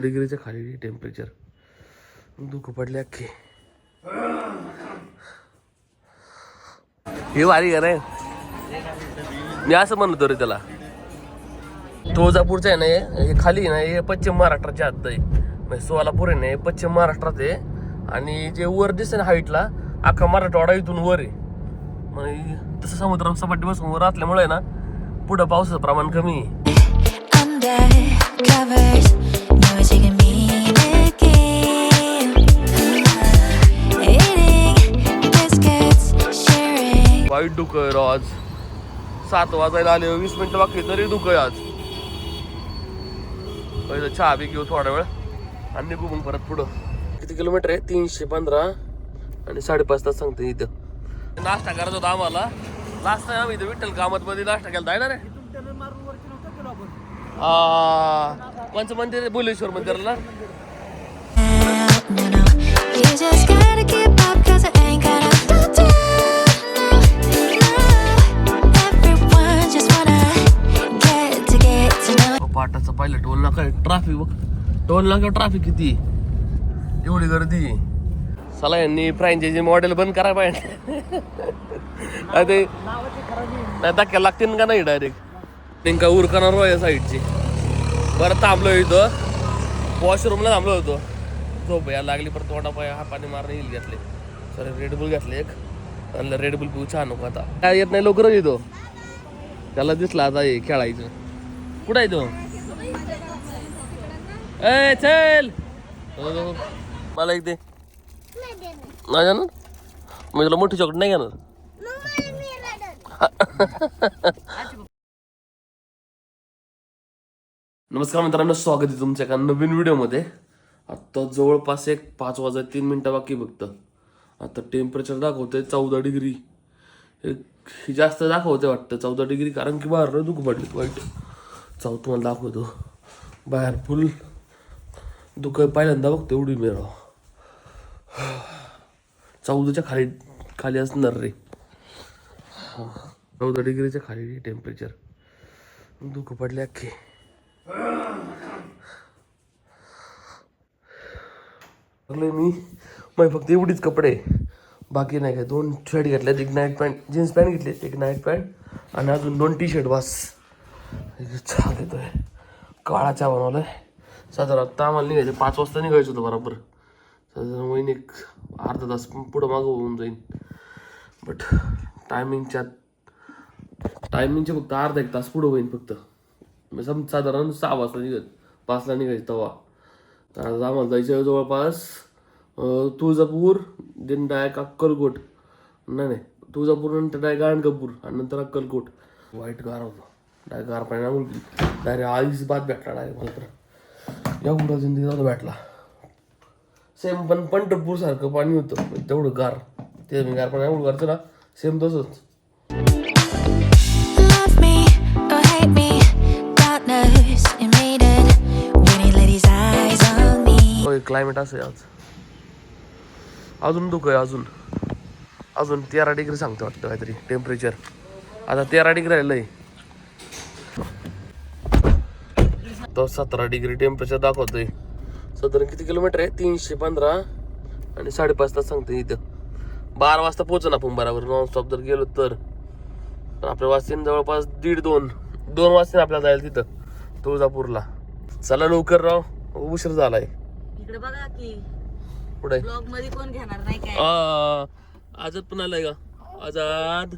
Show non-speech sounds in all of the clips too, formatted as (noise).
डिग्रीच्या खाली टेम्परेचर दुःख पडले अख्खे. हे भारी का आहे. मी असं म्हणतो रे त्याला. तुळजापूरचं आहे ना हे हे खाली आहे ना हे पश्चिम महाराष्ट्राच्या आत आहे. म्हणजे सोलापूर आहे ना हे पश्चिम महाराष्ट्रात आहे. आणि जे वर दिसते ना हाईटला अख्खा मराठवाडा इथून वर आहे. मग तसं समुद्र सपाटी बसून वर असल्यामुळे ना पुढं पावसाचं प्रमाण कमी आहे. वाईट दुःख आहे राव आज. सात वाजायला आले वीस मिनिटं बाकी तरी दुखय आहे आज. पहिलं चहा बी घेऊ थोडा वेळ आणि निघू मग परत पुढं. किती किलोमीटर आहे? तीनशे पंधरा आणि साडेपाच तास सांगते इथं. नाश्ता करायचा होता आम्हाला. लास्ट टाइम आम्ही इथं विठ्ठल कामत मध्ये नाश्ता केला आहे ना रे? कोणचं मंदिर आहे? मंदिरला No, no, you just gotta keep up, cause I ain't gotta पाटाचं पाहिलं टोल नाका ट्राफिक बघ. टोल नाका ट्राफिक किती? एवढी गर्दी. चला यांनी फ्रँचायझी मॉडेल बंद करायला (laughs) पाहिजे नाही ते नाही धक्क्या लागतील का नाही डायरेक्ट नेमका उरकणार या साईडची बरं थांबलो इथं. वॉशरूमला थांबलो होतो. झोप या लागली परत तोंडा पाय हा पाणी मारणं येईल घेतले. सर रेडबुल घेतले एक. म्हणलं रेडबुल पिऊ छान नको आता. काय येत नाही लवकरच येतो त्याला दिसला आता हे खेळायचं. कुठं आहे तो? ए चल. हो, हो, हो. मला एक दे. नाही जाणार मी तुला मोठी चॉकलेट नाही घेणार. नमस्कार मित्रांनो स्वागत आहे तुमच्या एका नवीन व्हिडिओमध्ये. आत्ता जवळपास एक पाच वाजा तीन मिनटं बाकी बघतं आता टेम्परेचर दाखवतंय चौदा डिग्री एक- हे जास्त दाखवते वाटतं चौदा डिग्री कारण की बाहेर दुख पडली वाईट. चौ तुम्हाला दाखवतो. बाहेर फुल दुःख पहिल्यांदा बघतो एवढी मेळ चौदाच्या खाली खाली असणार रे. चौदा डिग्रीच्या खाली टेम्परेचर दुख पडले अख्खे. मी. मग फक्त एवढीच कपडे. बाकी नाही काय. दोन शर्ट घेतल्यात एक नाईट पॅन्ट जीन्स पॅन्ट घेतली एक नाईट पॅन्ट आणि अजून दोन टी शर्ट बस. चहा आहे काळा चहा बनवलाय. साधारण आत्ता आम्हाला निघायचं पाच वाजता निघायचं होतं बरोबर. साधारण वहीन एक अर्धा तास पुढं मागं होऊन जाईल बट टायमिंगच्या टायमिंगचे फक्त अर्धा एक तास पुढं होईल फक्त. सम साधारण सहा वाजता निघत पाचला निघायचं तवा. तर आज आम्हाला जायचं जवळपास तुळजापूर देन डायरेक्ट अक्कलकोट. नाही नाही. तुळजापूर नंतर डायरेक्ट गाणगापूर आणि नंतर अक्कलकोट. वाईट गार होतो. डायरेक्ट गार पाणी आम्ही डायरेक्ट आईच बाद भेटला डायरेक्ट मला तर. एवढा जिंदगी नव्हता भेटला. सेम पण पंढरपूर सारखं पाणी होतं. तेवढं गार. ते मी गार पाणी एवढं गारचं ना सेम तसंच. क्लायमेट असं आहे आज. अजून धुकं आहे अजून. अजून तेरा डिग्री सांगतो वाटतं काहीतरी टेम्परेचर आता तेरा डिग्री राहिलंय. तो सतरा डिग्री टेम्परेचर दाखवतोय. साधारण किती किलोमीटर आहे? तीनशे पंधरा. आणि साडेपाच तास सांगते इथं. बारा वाजता पोहोच ना आपण बरोबर. नॉनस्टॉप जर गेलो तर. आपल्या वाजतील जवळपास दीड दोन. दोन वाजतील आपल्याला जायला तिथं. तुळजापूरला. चला लवकर राव. उशीर झालाय. इकडे बघा की. पुढे ब्लॉगमध्ये कोण घेणार नाही काय? आजाद पण आलाय का? आजाद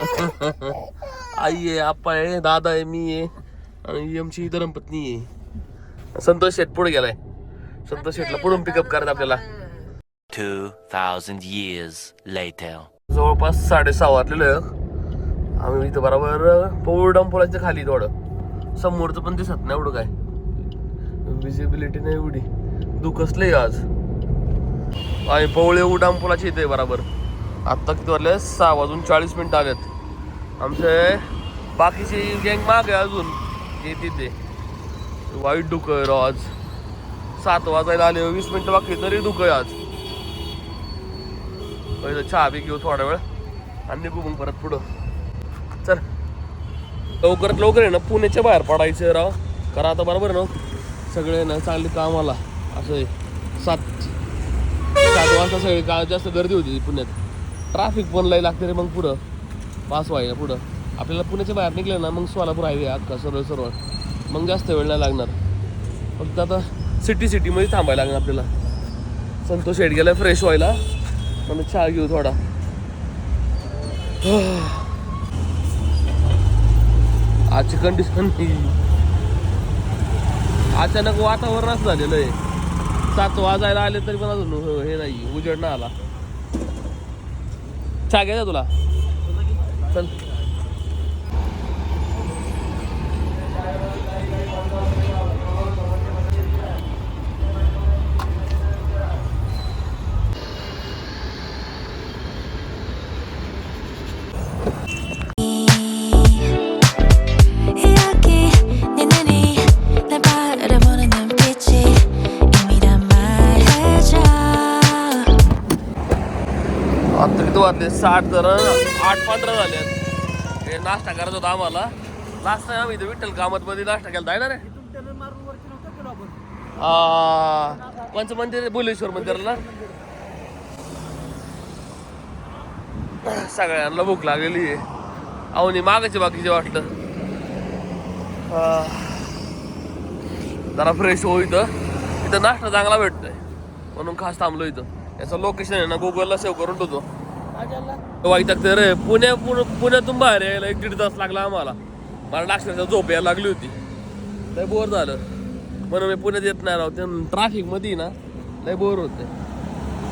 (laughs) आई आहे आप्पा आहे दादा आहे मी आहे. आणि आमची धर्मपत्नी आहे. संतोष शेट पुढे गेलाय. संतोष शेटला पुढून पिकअप करत आपल्याला. 2,000 years later. जवळपास साडेसहा वाजलेलं. आम्ही इथं बरोबर पौळ डंपोलाच्या खाली थोडं. समोरचं पण दिसत नाही एवढं काय. विजिबिलिटी नाही एवढी. दुखसलंय आज. आणि पवळे उडामपुलाची इथे बरोबर. आत्ता किती वाजले? सहा वाजून चाळीस मिनिटं आलेत. आमचे बाकीची गँग माग आहे अजून. येते ते वाईट दुःख आहे राव आज. सात वाजायला आले वीस मिनिटं बाकी तरी दुःख आहे आज. पहिलं चहा बी घेऊ थोडा वेळ आणि निघू मग परत पुढं. चल. लवकरात लवकर आहे ना पुण्याच्या बाहेर पडायचं राव. करा आता बरोबर आहे ना सगळे ना चांगले कामाला. असं आहे. सात सात वाजता सगळे का जास्त गर्दी होती पुण्यात. ट्रॅफिक पण लई लागते रे मग पुढं. पास व्हायला पुढं. आपल्याला पुण्याच्या बाहेर निघलं ना मग सोलापूर हायवे अख्खा सरळ सरळ. मग जास्त वेळ नाही लागणार. फक्त आता सिटी सिटीमध्ये थांबायला लागणार आपल्याला. संतोष शेट गेला फ्रेश व्हायला. मग चहा घेऊ थोडा. (sighs) आजची कंडिशन अचानक वातावरण असं झालेलं आहे. सात वाजायला आले तरी पण अजून हे नाही उजेड ना आला. चहा घ्यायचा तुला? चल. आता वाजले साठ तर आठ पंधरा झाले हे नाश्ता करायचा होता आम्हाला. लास्ट टाइम आम्ही इथे विठ्ठल कामत मध्ये नाश्ता केला आहे ना रे? हा कोणचं मंदिर आहे भुलेश्वर मंदिराला सगळ्यांना भूक लागलेली आहे. अवनी मागायचे बाकीचे वाटलं. जरा फ्रेश हो इथं. इथं नाश्ता चांगला भेटतोय. म्हणून खास थांबलो इथं. याचं लोकेशन आहे ना गुगलला सेव्ह करून ठेवतो. वाईट तर रे. पुण्या पुण्यातून बाहेर यायला एक दीड तास लागला आम्हाला. मला नाश्त्याचा झोप यायला लागली होती. लय बोर झालं. म्हणून मी पुण्यात येत नाही राहू ट्रॅफिकमध्ये ना लय बोर होते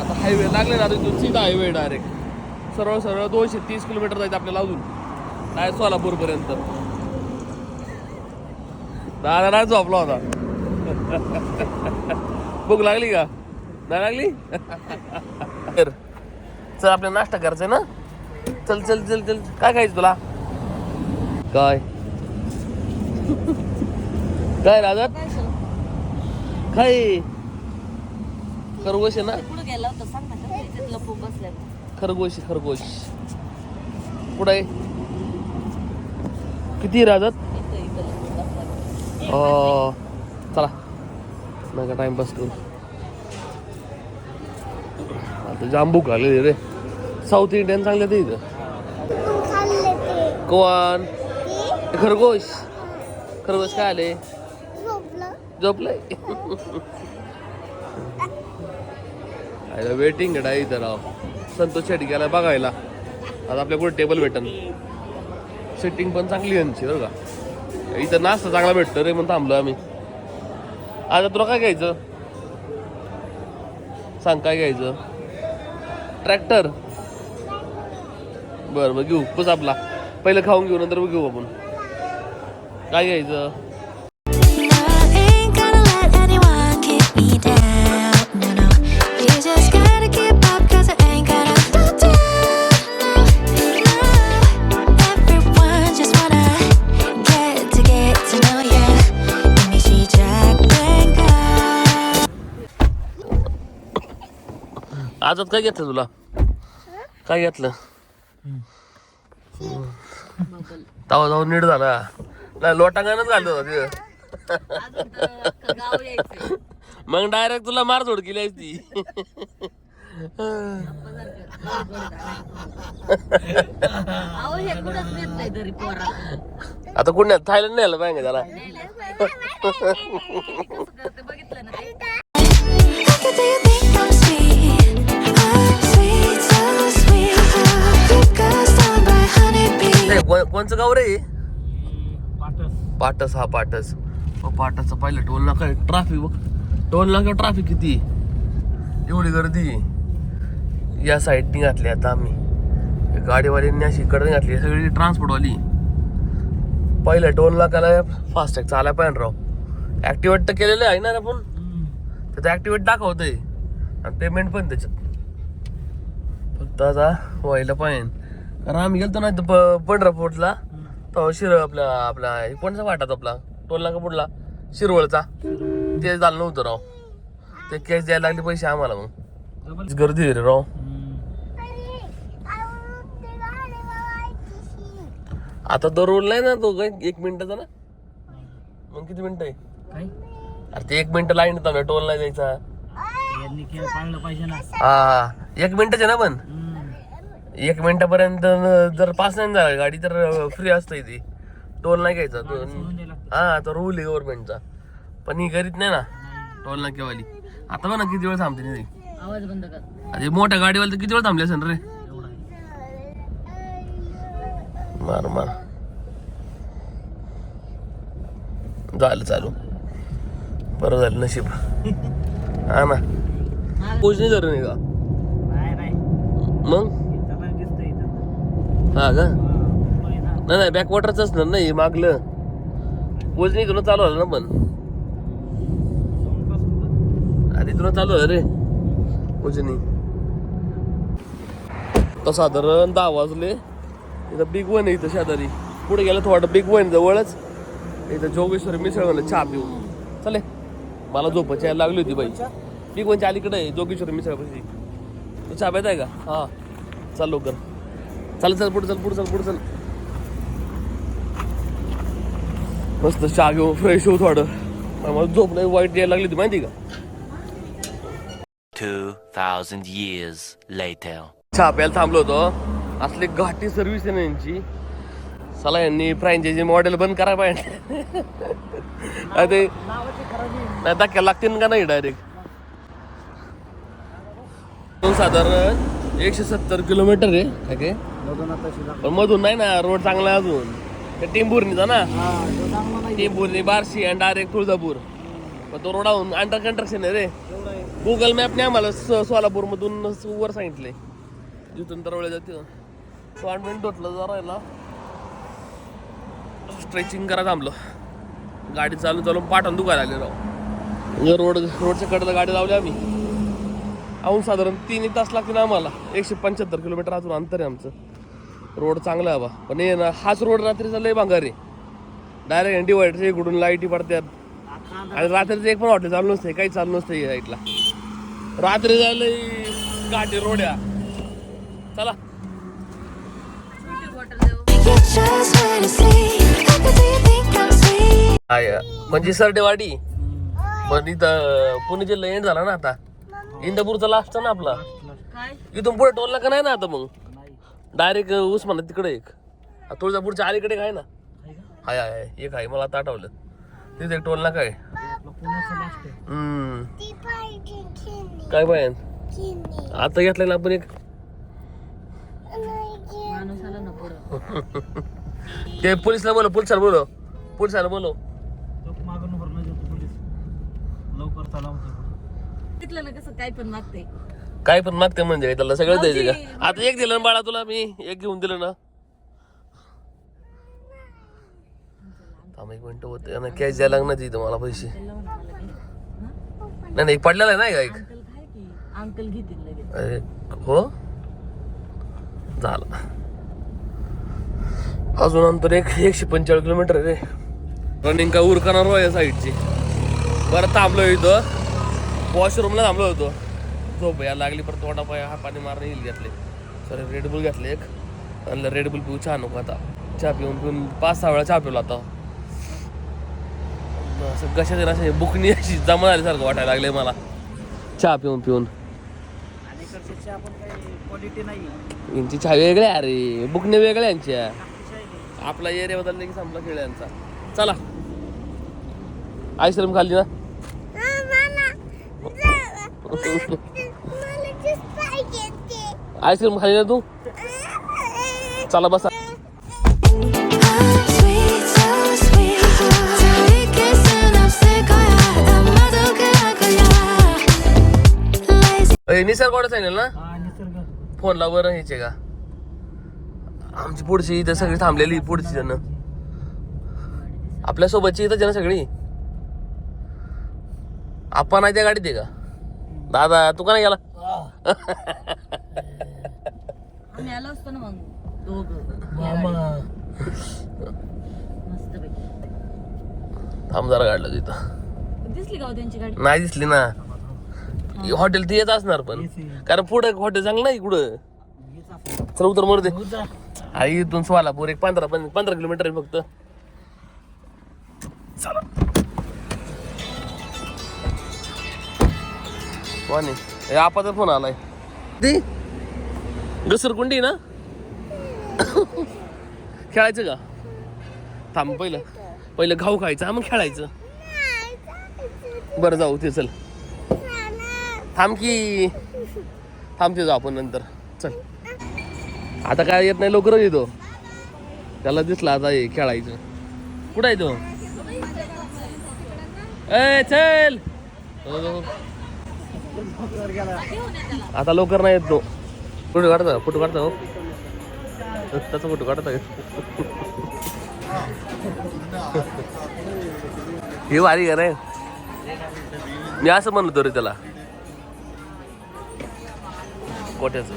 आता हायवे लागले ना तिथून इथून सीधा हायवे डायरेक्ट सरळ सरळ दोनशे तीस किलोमीटर जायचं आपल्याला अजून. नाही सोलापूर पर्यंत दादा नाही झोपला होता. (laughs) भूक लागली का? नाही लागली? (laughs) चल आपल्याला नाश्ता करायचा ना? चल चल चल चल. काय खायचं तुला? काय? काय राजा काय? खरगोश आहे ना? पुढे गेला होता? सांग ना कसं इथे लपून बसलाय? खरगोश खरगोश. कुठं आहे? किती राजत चला. नका टाइमपास करू. आता जांबू खाल्ले रे. साऊथ इंडियन चांगले ते इथं. कोण? खरगोश. खरगोश काय आले? झोपलंय. अरे वेटिंग आहे इथं राव. संतोष शेट गेला बघायला. आता आपल्या टेबल भेटन. सेटिंग पण चांगली आहे यांची बरं का. इथं नाश्ता चांगला भेटतो रे म्हणून थांबलो आम्ही. आता तुला काय घ्यायचं? सांग काय घ्यायचं? ट्रॅक्टर? बरं बरं घेऊ. बस आपला. पहिलं खाऊन घेऊ नंतर मग घेऊ आपण. काय घ्यायचं? आजात काय घेतलं तुला काय घेतलं तवा जाऊन नीट झाला नाही लोटांगणच घालत होता मग डायरेक्ट तुला मार झोड केली ती आता कुठे थायलंड नाही आलं पाहिजे त्याला कसं बघितलं ए, को- कोणचं गाव रे पाटस. हा पाटस. पाटसचं पाहिलं टोल नाका ट्राफिक बघ. टोल नाका ट्राफिक किती? एवढी गर्दी. या साईडनी घातली आता आम्ही. गाडीवाल्यांनी अशी कडे घातली सगळी ट्रान्सपोर्टवाली पहिल्या टोल नाकाला फास्टॅग चालाय पाहिजे राव. ऍक्टिवेट तर केलेलं आहे ना आपण. त्याचं ऍक्टिवेट दाखवतंय. आणि पेमेंट पण त्याच्यात फक्त आता व्हायला पाहिजे. कारण आम्ही गेलतो ना इथं प- पंढरपूरला तो शिर आपला आपला हे कोणचा वाटात आपला? टोलला का पुढला शिरवळचा. ते झालं नव्हतं राव. ते कॅश द्यायला लागले पैसे आम्हाला मग. गर्दी रे राव. आता दररोज नाही ना तो काय एक मिनिटाचा ना? मग किती मिनिट आहे? अरे ते एक मिनिट लाईन टोल नाही द्यायचा. हा एक मिनिटच आहे ना पण. एक मिनिटापर्यंत जर पास नाही झाला गाडी तर फ्री असते ती. टोल नाही घ्यायचा द्यायला हा तो रूल आहे गव्हर्नमेंटचा पण ही करीत नाही ना टोल नाकेवाली आता बघ ना किती वेळ थांबते नाही आवाज बंद कर. अरे मोठ्या गाडीवाले तर किती वेळ थांबले असेल रे. मार मार. झालं चालू. बरं झालं नशीब. हा ना. पोच नाही धरून आहे का? नाही नाही मग? हा का? नाही नाही बॅकवॉटरच असणार नाही मागलं. वजनी तुला चालू झालं ना पण. अरे आधी तुला चालू झालं रे वजनी. तर साधारण दहा वाजले. इथं बिग वन आहे इथं शेजारी. पुढे गेलं थोडं बिग वन जवळच. इथं जोगेश्वरी मिसळ म्हणलं चहा पिऊ चले. मला झोपाची यायला लागली होती बाई. बिग वनच्या अलीकडे आहे जोगेश्वरी मिसळ पाशी तू चहा प्यायचा आहे का? हा. चाल लवकर. चल चल पुढे चल पुढे चल पुढे चल. मस्त चहा घेऊ फ्रेश होऊ थोडं. मला झोप नाही वाईट यायला लागली होती माहिती का? 2,000 years later. चहा प्यायला थांबलो होतो. असली घाटी सर्व्हिस आहे ना यांची. चला यांनी फ्रँचायझी मॉडेल बंद करायला पाहिजे नाही ते नाही धक्क्या लागतील का नाही डायरेक्ट साधारण एकशे सत्तर किलोमीटर आहे. काय पण मधून नाही ना रोड चांगला अजून. ते टेंभुर्णीचा ना. हा, तो. टेंभुर्णी बार्शी आणि डायरेक्ट तुळजापूर. पण तो रोडाहून अंडर कंस्ट्रक्शन आहे रे. गुगल मॅपने आम्हाला सोलापूर मधून वर सांगितले जिथून तरवळे जाते. पाच मिनिट होतलं जरा स्ट्रेचिंग करा थांबलो. गाडी चालून चालून पाठवून दुखायला आले राव. रोड रोडच्या कडेला गाडी लावली आम्ही. अहून साधारण तीन तास लागतील आम्हाला. एकशे पंच्याहत्तर किलोमीटर अजून अंतर आहे आमचं. रोड चांगला आहे बा. पण हे ना हाच रोड रात्रीचा लय भांगार. आहे डायरेक्ट डिवायडर इकडून लाईटी पडतात आणि रात्रीचं एक पण हॉटेल चालू नसते काही चालू नसतं साईडला रात्री झालं काठी रोड्या. चला. म्हणजे सरडेवाडी. पण इथं पुणे जिल्हा एंड झाला ना आता. इंदापूरचा लास्ट ना आपला. इथून पुढे टोलला का नाही ना आता मग? डायरेक्ट उस्मानात तिकडे एक. आ, तुळजापूरच्या अलीकडे एक आहे ना? हाय हाय हाय. एक आहे मला आता आठवलं. तिथे एक टोल ना काय काय पाहिजे आता घेतलं ना आपण एक. माणूस आला ना पुढं. (laughs) ते पोलिसला बोलो पोलिसाला बोलो पोलिसाला बोलो तो लवकर चला म्हणतो तिथलं ना कसं काय पण मागते काय पण मागते म्हणजे त्याला सगळं द्यायचं. का? आता एक दिलं ना बाळा तुला मी एक घेऊन दिलं ना. थांब एक मिनिट होत कॅश द्यायला लागणार तिथं मला पैसे. हं? नाही नाही पडलेला आहे ना एक एक. अंकल काय की? घेतील लगेच. अरे हो? झालं. अजून अंतर एक एकशे पंचेचाळीस किलोमीटर रे. रनिंग काय उरकणार या साईडची बरं थांबलो इथं. वॉशरूमला थांबलो होतो. झोप यायला लागली परत तोंडा पाय हा पाणी मारणं येईल घेतले. सर रेडबुल घेतले एक. आणि रेडबुल पिऊ चहा नको आता. चहा पिऊन पिऊन पाच सहा वेळा चहा पिलो आता. असं कशाचे असे बुकणी अशी जमा झाल्यासारखं वाटायला लागले मला. चहा पिऊन पिऊन. यांची चहा वेगळ्या अरे बुकणे वेगळ्या यांच्या. आपला एरिया बदलला की संपला खेळ यांचा चला आईस्क्रीम खाल्ली ना? (laughs) आईस्क्रीम खाली ना तू. चला बसा. निसर्गवाडा आहे ना? फोन बरं ह्याचे का? आमची पुढची इथं सगळी थांबलेली पुढची जण. आपल्या सोबतची इथं जण सगळी. आपण आहे त्या गाडीत आहे का? दादा तू का नाही गेला? (laughs) आम्ही आलो असतो ना मग. मामा. मस्त थांब जरा काढलं तिथं दिसली का हो त्यांची गाडी? नाही दिसली ना. हॉटेल ती येत असणार पण. कारण पुढे हॉटेल चांगलं नाही कुठं चल उतर मरू दे. आई इथून सोलापूर एक पंधरा पंधरा पंधरा किलोमीटर आहे फक्त. चला. वाणी हे आपाचा फोन आलाय. ते? घसरकुंडी ना? खेळायचं का? थांब पहिलं. पहिलं घाऊ खायचं मग खेळायचं. बरं जाऊ ते चल. थांब की. थांबते जाऊ आपण नंतर. चल. आता काय येत नाही लवकरच येतो. त्याला दिसला आता हे खेळायचं. कुठं आहे तो? ए चल. हो. आता लवकर नाही येत तो. फोटो काढता फोटो काढता हो. त्याचा फोटो काढता. हे भारी घर आहे. मी असं म्हणतो रे त्याला. कोट्याचं.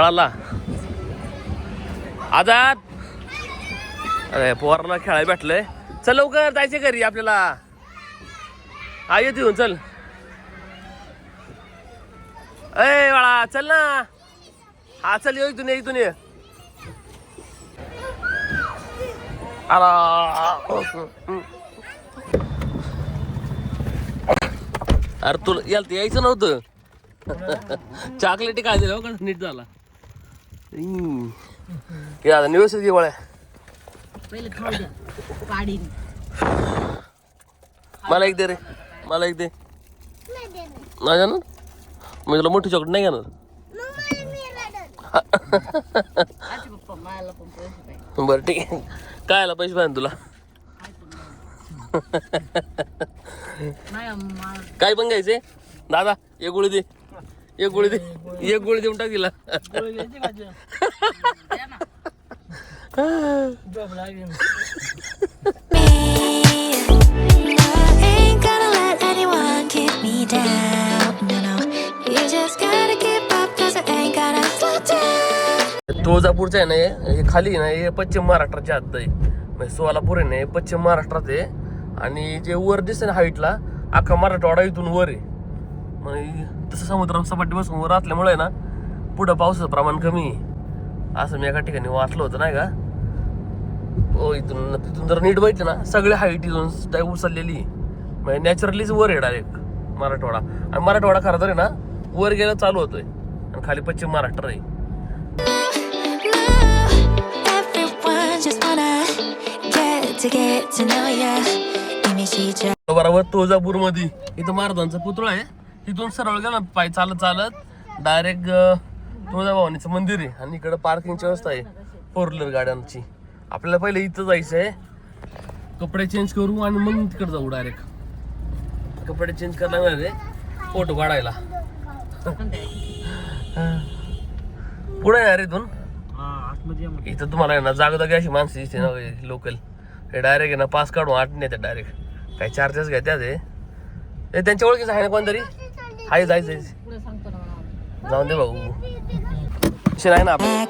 पळाला. आजाद अरे पोरांना खेळायला भेटलंय. चल लवकर जायचे घरी आपल्याला. हा येते येऊन चल. ए बाळा चल ना. हा चल येऊ इथून इथून ये. अरे तुला याला यायचं नव्हतं. (laughs) चॉकलेटी काय दिलं हो, का? नीट झाला. हे आता व्यवस्थित घे बळ्या पहिले खाऊ द्या पाडीन मला एक दे रे मला एक दे नाही जाणार मी तुला मोठी चॉकलेट नाही घेणार आजी पप्पा मला पण पैसे पाहिजे बरं ठीक आहे काय आला पैसे पाहिजे तुला नाही मला काय पण घ्यायचे दादा एक गोळी दे एक गोळी दे एक गोळी देऊन टाक तिला. तुळजापूरचं आहे ना हे हे खाली आहे ना हे पश्चिम महाराष्ट्राची हद्द आहे. म्हणजे सोलापूर आहे ना हे पश्चिम महाराष्ट्रात आहे. आणि जे वर दिसते ना हाईटला अख्खा मराठवाडा इथून वर आहे. मग तसं समुद्र सपाटीपासून समोर असल्यामुळे ना पुढं पावसाचं प्रमाण कमी असं मी एका ठिकाणी वाचलं होतं नाही का? ओ इथून तिथून जर नीट बघितलं ना सगळे हाईट इथून त्या उचललेली म्हणजे नॅचरलीच वर येणार एक मराठवाडा. आणि मराठवाडा खरं तर आहे ना वर गेलं चालू होतोय. आणि खाली पश्चिम महाराष्ट्र आहे. बरोबर तुळजापूरमध्ये इथं महाराजांचा पुतळा आहे. तिथून सरळ गेला पाय चालत चालत डायरेक्ट तुळजाभवानीचं मंदिर आहे आणि इकडं पार्किंगची व्यवस्था आहे फोर व्हीलर गाड्यांची. आपल्याला पहिले इथं जायचं आहे कपडे चेंज करू आणि मग तिकडे जाऊ डायरेक्ट कपडे चेंज करायला मिळाले फोटो काढायला. पुढे आहे रे इथून. इथं तुम्हाला आहे ना जागोजागी अशी माणसं दिसते ना लोकल हे डायरेक्ट आहे ना पास काढून आठ नेतात डायरेक्ट काही चार्जेस घेतात ते हे त्यांच्या ओळखीचं आहे ना कोणतरी? आहे जाय जाय. जाऊन दे भाऊ. विषय ना. आपला.